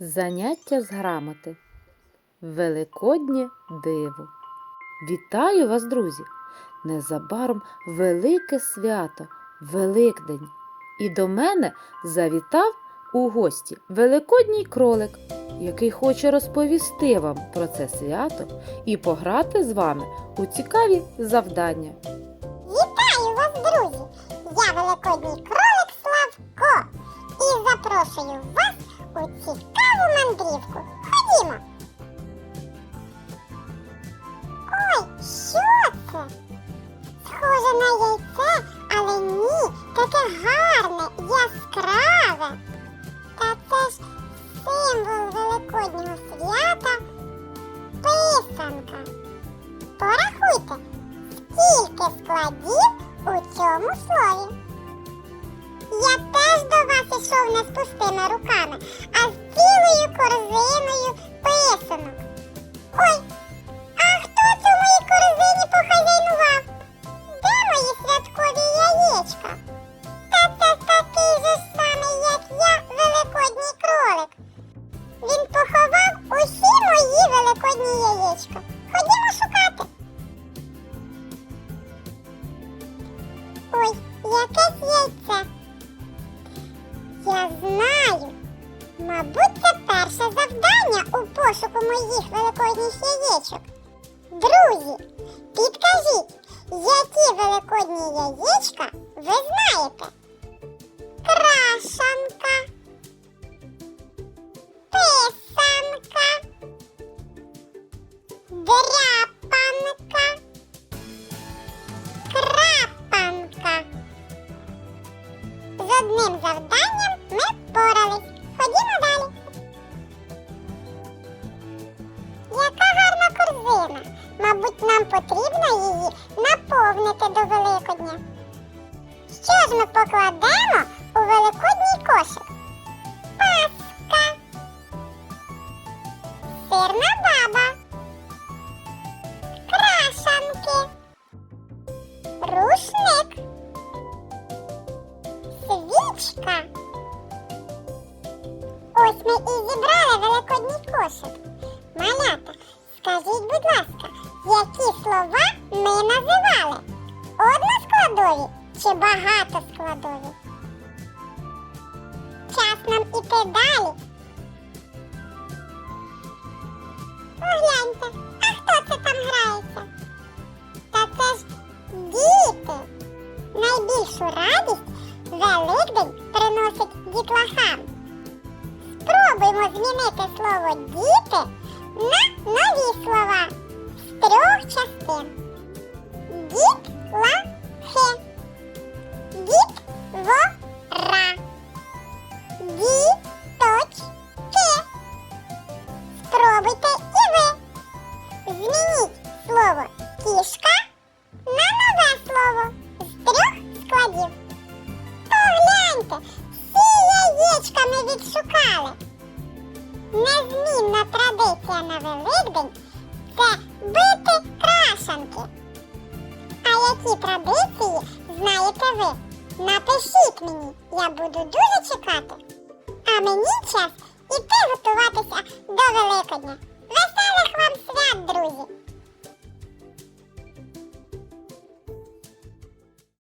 Заняття з грамоти. Великоднє диво. Вітаю вас, друзі! Незабаром велике свято, Великдень. І до мене завітав у гості великодній кролик, який хоче розповісти вам про це свято і пограти з вами у цікаві завдання. Вітаю вас, друзі! Я великодній кролик запрошую вас у цікаву мандрівку. Ходімо! Ой, що це? Схоже на яйце, але ні, таке гарне, яскраве. Та це ж символ великоднього свята писанка. Порахуйте, скільки складів у цьому слові. Вас не з пустими руками, а з цілою корзиною писанок. Знаю. Мабуть, це перше завдання у пошуку моїх великодніх яєчок. Друзі, підкажіть, які великодні яєчка ви знаєте? Крашанка, потрібно її наповнити до Великодня. Що ж ми покладемо у великодній кошик? Паска. Сирна баба. Крашанки. Рушник. Свічка. Ось ми і зібрали великодній кошик. Малята, скажіть, будь ласка, слова ми називали? Односкладові чи багатоскладові? Час нам іти далі. Погляньте, а хто це там грається? Та це ж діти. Найбільшу радість Великдень приносить дітлахам. Спробуймо змінити слово діти на нові частин. Дітлахи. Дітвора. Діточки. Спробуйте і ви. Змініть слово кішка на нове слово з трьох складів. Погляньте, всі яєчка ми відшукали. Незмінна традиція на Великдень це крашанки. А які традиції знаєте ви? Напишіть мені, я буду дуже чекати. А мені час іти готуватися до Великодня. Веселих вам свят, друзі!